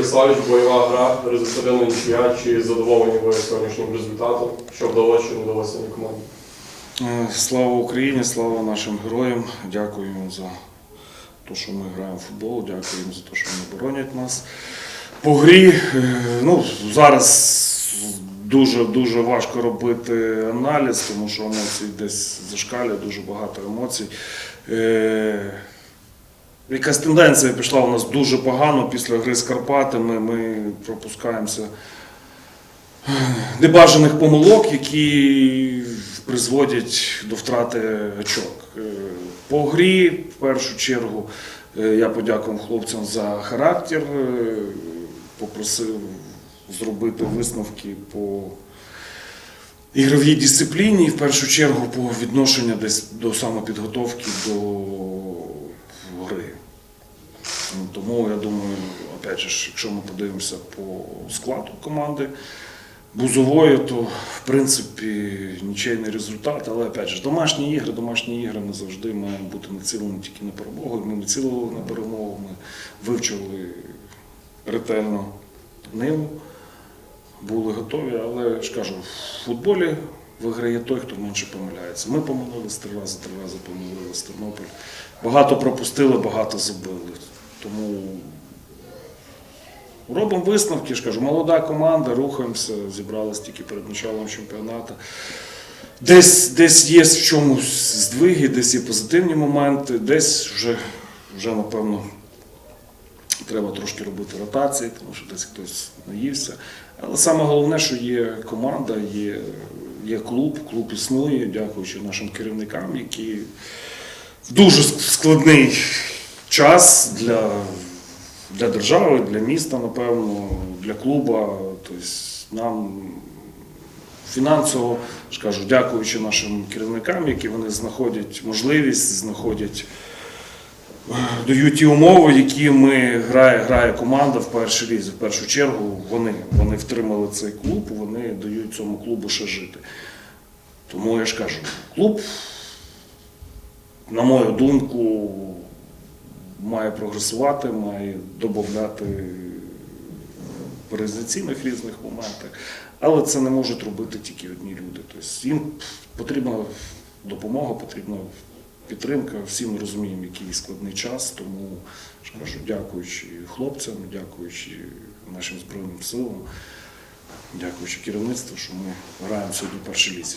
Ярославович, бойова гра, результативна нічия. Чи задоволені ви сьогоднішнім результатом? Що вдалося, що не вдалося на команді? Е, Слава Україні, слава нашим героям. Дякуємо за те, що ми граємо в футбол, дякуємо за те, що вони боронять нас. По грі, е, ну, зараз дуже дуже важко робити аналіз, тому що емоції десь зашкалює, дуже багато емоцій. Якась тенденція пішла у нас дуже погано після гри з Карпатами. Ми пропускаємося небажаних помилок, які призводять до втрати очок. Е, По грі, в першу чергу, е, я подякував хлопцям за характер, е, попросив зробити висновки по ігровій дисципліні, в першу чергу по відношенню десь до самопідготовки до. Ну, Тому я думаю, опять же, якщо ми подивимося по складу команди Бузової, то в принципі нічийний результат. Але опять же, домашні ігри, домашні ігри не завжди мають бути націлені тільки на перемогу. Ми націлили на перемогу, ми вивчили ретельно ниву, були готові, але ж кажу, в футболі виграє той, хто менше помиляється. Ми помилились три рази, три рази помилились Тернопіль. Багато пропустили, багато забили. Тому робимо висновки, ж кажу, молода команда, рухаємося, зібралися тільки перед початком чемпіонату. Десь, десь є в чомусь здвиги, десь є позитивні моменти, десь вже, вже напевно, треба трошки робити ротації, тому що десь хтось наївся. Але саме головне, що є команда, є, є клуб, клуб існує, дякуючи нашим керівникам, які в дуже складний час для, для держави, для міста, напевно, для клуба. Тобто нам фінансово ж кажу, дякуючи нашим керівникам, які вони знаходять можливість, знаходять, е, дають ті умови, які ми грає, грає команда в першій лізі. В першу чергу вони, вони втримали цей клуб, вони дають цьому клубу ще жити. Тому я ж кажу, клуб, на мою думку, прогресувати, має додати в організаційних різних моментах. Але це не можуть робити тільки одні люди. Тобто їм потрібна допомога, потрібна підтримка. Всі ми розуміємо, який складний час. Тому кажу, дякуючи хлопцям, дякуючи нашим Збройним силам, дякуючи керівництву, що ми граємо сьогодні в першій лізі.